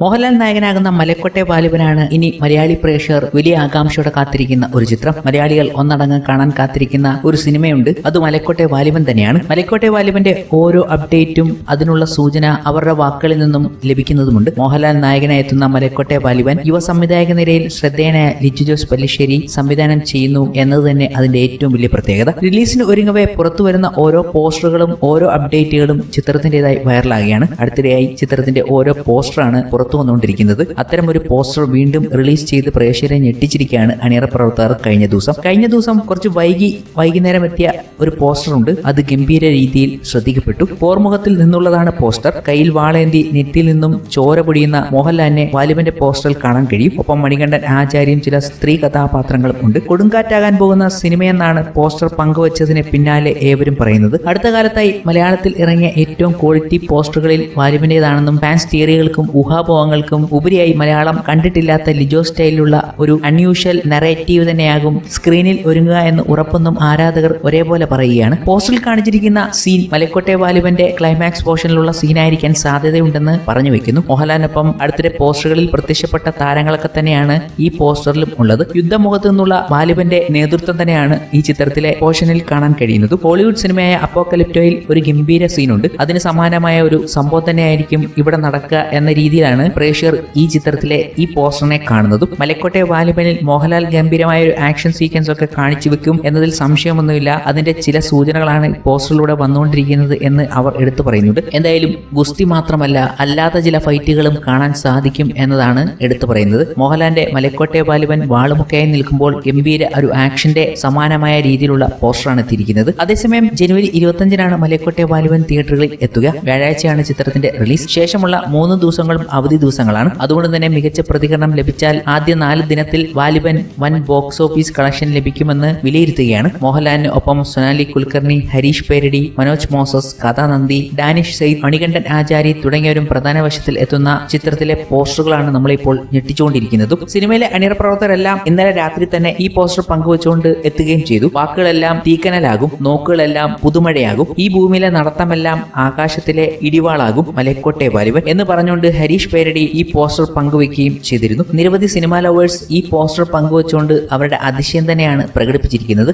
മോഹൻലാൽ നായകനാകുന്ന മലക്കോട്ടെ ബാലുവനാണ് ഇനി മലയാളി പ്രേക്ഷകർ വലിയ ആകാംക്ഷയോടെ കാത്തിരിക്കുന്ന ഒരു ചിത്രം. മലയാളികൾ ഒന്നടങ്കം കാണാൻ കാത്തിരിക്കുന്ന ഒരു സിനിമയുണ്ട്. അത് മലക്കോട്ടെ വാലിബൻ തന്നെയാണ്. മലക്കോട്ടെ വാലിബന്റെ ഓരോ അപ്ഡേറ്റും അതിനുള്ള സൂചന അവരുടെ വാക്കുകളിൽ നിന്നും ലഭിക്കുന്നതുമുണ്ട്. മോഹൻലാൽ നായകനായി എത്തുന്ന മലക്കോട്ടെ വാലിബൻ യുവ സംവിധായക നിരയിൽ ശ്രദ്ധേയനായ ലിജു ജോസ് പല്ലിശ്ശേരി സംവിധാനം ചെയ്യുന്നു എന്നത് തന്നെ അതിന്റെ ഏറ്റവും വലിയ പ്രത്യേകത. റിലീസിന് ഒരുങ്ങവേ പുറത്തു വരുന്ന ഓരോ പോസ്റ്ററുകളും ഓരോ അപ്ഡേറ്റുകളും ചിത്രത്തിന്റേതായി വൈറലാകുകയാണ്. അടുത്തിടെയായി ചിത്രത്തിന്റെ ഓരോ പോസ്റ്ററാണ് പുറത്തു വന്നുകൊണ്ടിരിക്കുന്നത്. അത്തരം ഒരു പോസ്റ്റർ വീണ്ടും റിലീസ് ചെയ്ത് പ്രേക്ഷകരെ ഞെട്ടിച്ചിരിക്കുകയാണ് അണിയറ പ്രവർത്തകർ. കഴിഞ്ഞ ദിവസം കഴിഞ്ഞ ദിവസം കുറച്ച് വൈകി വൈകുന്നേരം എത്തിയ ഒരു പോസ്റ്റർ ഉണ്ട്. അത് ഗംഭീര രീതിയിൽ ശ്രദ്ധിക്കപ്പെട്ടു. പോർമുഖത്തിൽ നിന്നുള്ളതാണ് പോസ്റ്റർ. കയ്യിൽ വാളേന്തി നെറ്റിൽ നിന്നും ചോര പൊടിയുന്ന മോഹൻലാലിനെ വാലിബന്റെ പോസ്റ്ററിൽ കാണാൻ കഴിയും. ഒപ്പം മണികണ്ഠൻ ആചാര്യം ചില സ്ത്രീ കഥാപാത്രങ്ങളും ഉണ്ട്. കൊടുങ്കാറ്റാകാൻ പോകുന്ന സിനിമയെന്നാണ് പോസ്റ്റർ പങ്കുവച്ചതിന് പിന്നാലെ ഏവരും പറയുന്നത്. അടുത്ത കാലത്തായി മലയാളത്തിൽ ഇറങ്ങിയ ഏറ്റവും ക്വാളിറ്റി പോസ്റ്ററുകളിൽ വാലിബിന്റേതാണെന്നും ഫാൻസ് തിയറികൾക്കും ഊഹാപോഹങ്ങൾക്കും ഉപരിയായി മലയാളം കണ്ടിട്ടില്ലാത്ത ലിജോ സ്റ്റൈലിലുള്ള ഒരു അൺയൂഷ്വൽ നറേറ്റീവ് തന്നെയാകും സ്ക്രീനിൽ ഒരുങ്ങുക എന്ന് ഉറപ്പൊന്നും ആരാധകർ ഒരേപോലെ പറയുകയാണ്. പോസ്റ്ററിൽ കാണിച്ചിരിക്കുന്ന സീൻ മലക്കോട്ടെ വാലുവന്റെ ക്ലൈമാക്സ് പോർഷനിലുള്ള സീനായിരിക്കാൻ സാധ്യതയുണ്ടെന്ന് പറഞ്ഞു വെക്കുന്നു. മോഹൻലാലിനൊപ്പം അടുത്തിടെ പോസ്റ്ററുകളിൽ പ്രത്യക്ഷപ്പെട്ട താരങ്ങളൊക്കെ തന്നെയാണ് ഈ പോസ്റ്ററിലും ഉള്ളത്. യുദ്ധമുഖത്ത് നിന്നുള്ള വാലിബന്റെ നേതൃത്വം തന്നെയാണ് ഈ ചിത്രത്തിലെ പോർഷനിൽ കാണാൻ കഴിയുന്നത്. ബോളിവുഡ് സിനിമയായ അപ്പോക്കലിപ്റ്റോയിൽ ഒരു ഗംഭീര സീനുണ്ട് അതിന് സമാനമായ ഒരു സംഭവം തന്നെയായിരിക്കും ഇവിടെ നടക്കുക എന്ന രീതിയിലാണ് പ്രേക്ഷകർ ഈ ചിത്രത്തിലെ ഈ പോസ്റ്ററിനെ കാണുന്നതും മലക്കോട്ടെ വാലിബനിൽ മോഹൻലാൽ ഗംഭീരമായ ഒരു ആക്ഷൻ സീക്വൻസ് ഒക്കെ കാണിച്ചു വെക്കും എന്നതിൽ സംശയമൊന്നുമില്ല. അതിന്റെ ചില സൂചനകളാണ് പോസ്റ്ററിലൂടെ വന്നുകൊണ്ടിരിക്കുന്നത് എന്ന് അവർ എടുത്തു പറയുന്നുണ്ട്. എന്തായാലും ഗുസ്തി മാത്രമല്ല അല്ലാത്ത ചില ഫൈറ്റുകളും കാണാൻ സാധിക്കും എന്നതാണ് എടുത്തു പറയുന്നത്. മോഹൻലാലിന്റെ മലക്കോട്ടെ വാലിബൻ വാളുമുക്കയായി നിൽക്കുമ്പോൾ ഗംഭീര ഒരു ആക്ഷന്റെ സമാനമായ രീതിയിലുള്ള പോസ്റ്ററാണ് എത്തിയിരിക്കുന്നത്. അതേസമയം ജനുവരി ഇരുപത്തഞ്ചിനാണ് മലക്കോട്ടെ വാലിബൻ തിയേറ്ററുകളിൽ എത്തുക. വ്യാഴാഴ്ചയാണ് ചിത്രത്തിന്റെ റിലീസ് ശേഷമുള്ള മൂന്ന് ദിവസങ്ങളും അവധി ദിവസങ്ങളാണ്. അതുകൊണ്ട് തന്നെ മികച്ച പ്രതികരണം ലഭിച്ചാൽ ആദ്യ നാല് ദിനത്തിൽ വാലിബൻ വൻ ബോക്സ് ഓഫീസ് കളക്ഷൻ ലഭിക്കുമെന്ന് വിലയിരുത്തുകയാണ്. മോഹൻലാലിന് ഒപ്പം സൊനാലി കുൽക്കർണി ഹരീഷ് പേരടി മനോജ് മോസസ് കഥാനന്ദി ഡാനിഷ് സെയ്ദ് മണികണ്ഠൻ ആചാരി തുടങ്ങിയവരും പ്രധാന വശത്തിൽ എത്തുന്ന ചിത്രത്തിലെ പോസ്റ്ററുകളാണ് നമ്മളിപ്പോൾ ഞെട്ടിച്ചുകൊണ്ടിരിക്കുന്നതും. സിനിമയിലെ അണിയറ പ്രവർത്തകരെല്ലാം ഇന്നലെ രാത്രി തന്നെ ഈ പോസ്റ്റർ പങ്കുവച്ചുകൊണ്ട് എത്തുകയും ചെയ്തു. വാക്കുകളെല്ലാം തീക്കനലാകും നോക്കുകളെല്ലാം പുതുമഴയാകും ഈ ഭൂമിയിലെ നടത്തമെല്ലാം ആകാശത്തിലെ ഇടിവാളാകും മലക്കോട്ടെ വാലിബൻ എന്ന് പറഞ്ഞുകൊണ്ട് ഹരീഷ് പേരടി ഈ പോസ്റ്റർ പങ്കുവെക്കുകയും ചെയ്തിരുന്നു. നിരവധി സിനിമാ ലവേഴ്സ് ഈ പോസ്റ്റർ പങ്കുവച്ചുകൊണ്ട് അവരുടെ അതിശയം തന്നെയാണ് പ്രകടിപ്പിച്ചിരിക്കുന്നത്.